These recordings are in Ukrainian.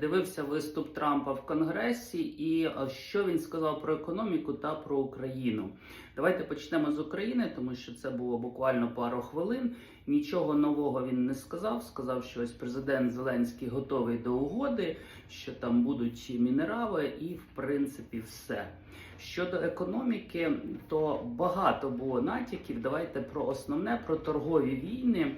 дивився виступ Трампа в Конгресі і е, що він сказав про економіку та про Україну. Давайте почнемо з України, тому що це було буквально пару хвилин. Нічого нового він не сказав. Сказав, що ось президент Зеленський готовий до угоди, що там будуть мінерали, і в принципі все. Щодо економіки, то багато було натяків. Давайте про основне про торгові війни.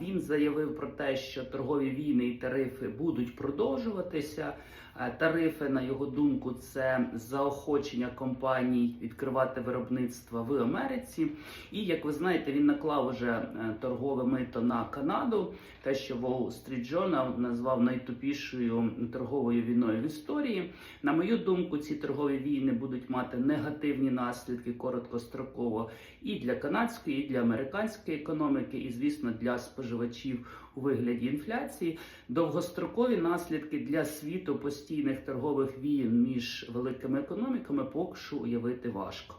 Він заявив про те, що торгові війни і тарифи будуть продовжуватися. Е, Тарифи, на його думку, це заохочення компаній відкривати виробництво в Америці. І як ви знаєте, він наклав уже е, торгове мито на Канаду, те, що Wall Street Journal назвав найтупішою торговою війною в історії. На мою думку, ці торгові війни будуть мати негативні наслідки короткостроково і для канадської, і для американської економіки, і звісно для споживачів у вигляді інфляції. Довгострокові наслідки для світу постійних торгових війн між великими економіками поки що уявити важко.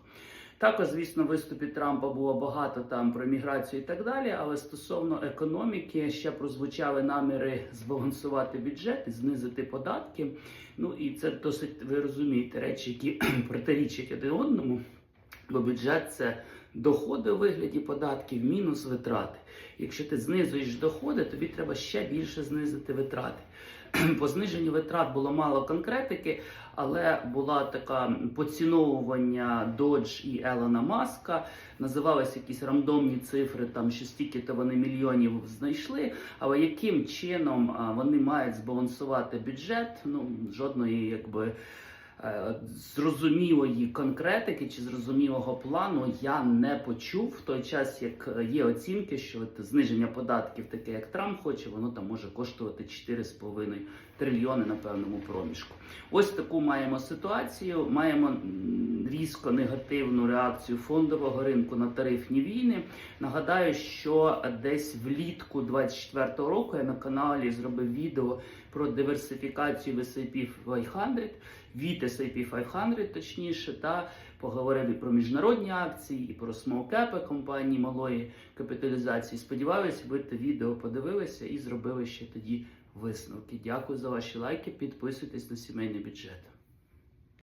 Також, звісно, в виступі Трампа було багато там про міграцію і так далі. Але стосовно економіки ще прозвучали наміри збалансувати бюджет знизити податки. Ну і це досить ви розумієте речі, які протирічать один одному. Бо бюджет це доходи у вигляді податків мінус витрати. Якщо ти знизуєш доходи, тобі треба ще більше знизити витрати. По зниженню витрат було мало конкретики, але була така поціновування Dodge і Елона Маска. Називалися якісь рандомні цифри, там що стільки-то вони мільйонів знайшли. Але яким чином вони мають збалансувати бюджет? Ну жодної якби. Е, Зрозумілої конкретики чи зрозумілого плану я не почув в той час, як є оцінки, що от зниження податків, таке як Трамп хоче, воно там може коштувати 4,5 трильйони на певному проміжку. Ось таку маємо ситуацію. Маємо різко негативну реакцію фондового ринку на тарифні війни. Нагадаю, що десь влітку 24-го року я на каналі зробив відео про диверсифікацію в S&P 500, від S&P 500 точніше, та поговорили про міжнародні акції і про смолкепи компанії малої капіталізації. Сподіваюся, ви те відео подивилися і зробили ще тоді висновки. Дякую за ваші лайки. Підписуйтесь на сімейний бюджет.